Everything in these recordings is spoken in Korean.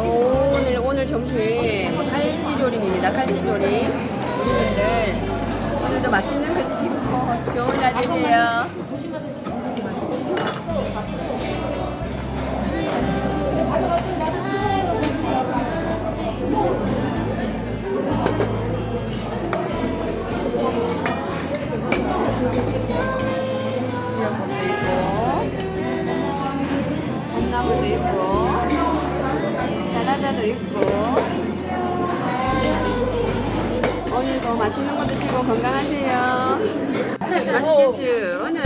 오늘 오늘 점심 칼치조림입니다. 칼치조림 오늘들 오늘도 맛있는 거 드시고 좋은 날 되세요. 나물도 있고 사라다도 있고. 오늘도 맛있는 거 드시고 건강하세요. 맛있겠지? 오늘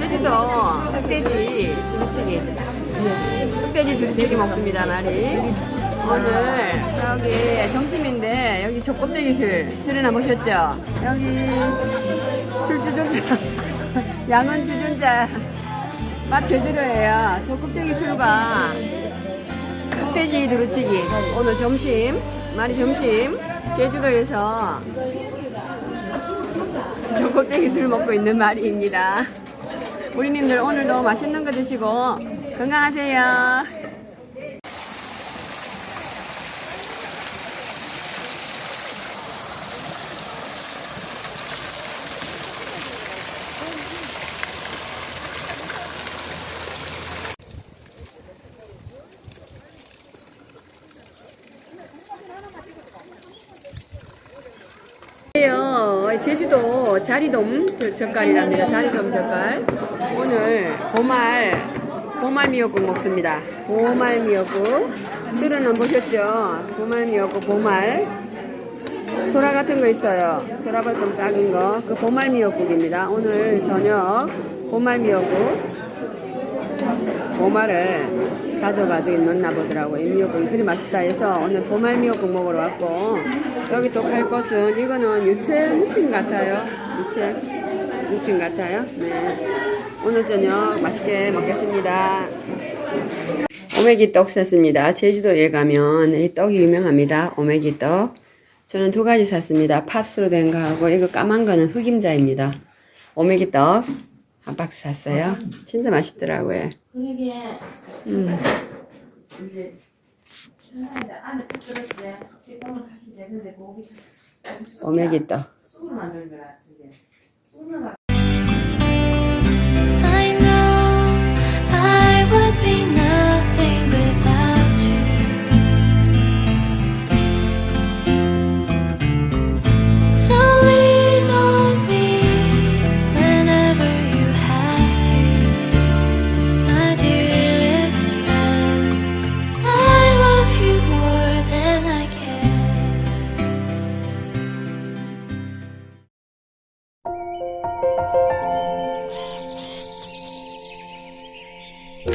제주도 흑돼지 두루치기. 흑돼지 두루치기 먹습니다 말이. 오늘 여기 점심인데 여기 족껍데기술 들여나 보셨죠? 여기 술 주전자 양은 주전자 맛 제대로예요 저 껍데기 술과 흑돼지 두루치기. 오늘 점심 말이 점심. 제주도에서 저 껍데기 술 먹고 있는 말이입니다. 우리님들 오늘도 맛있는 거 드시고 건강하세요 요 제주도 자리돔 저- 젓갈이랍니다. 자리돔 젓갈. 오늘 보말 보말 미역국 먹습니다. 보말 미역국. 들어는 보셨죠? 보말 미역국 보말. 소라 같은 거 있어요. 소라가 좀 작은 거. 그 보말 미역국입니다. 오늘 저녁 보말 미역국. 보말을 가져가지고 넣나 보더라고요. 이 미역국이 그리 맛있다 해서 오늘 보말 미역국 먹으러 왔고 여기 또갈 것은 이거는 유채 무침 같아요. 유채 무침 같아요. 네. 오늘 저녁 맛있게 먹겠습니다. 오메기 떡 샀습니다. 제주도에 가면 이 떡이 유명합니다. 오메기 떡. 저는 두 가지 샀습니다. 팥으로 된 거하고 이거 까만 거는 흑임자입니다. 오메기 떡 한 박스 샀어요. 진짜 맛있더라고요. 그러게 음. 이제 전화인데 안에. 근데 오메기 떡. 쑥으로 쑥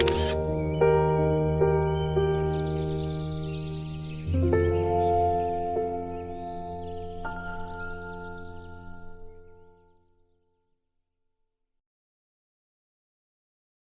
life.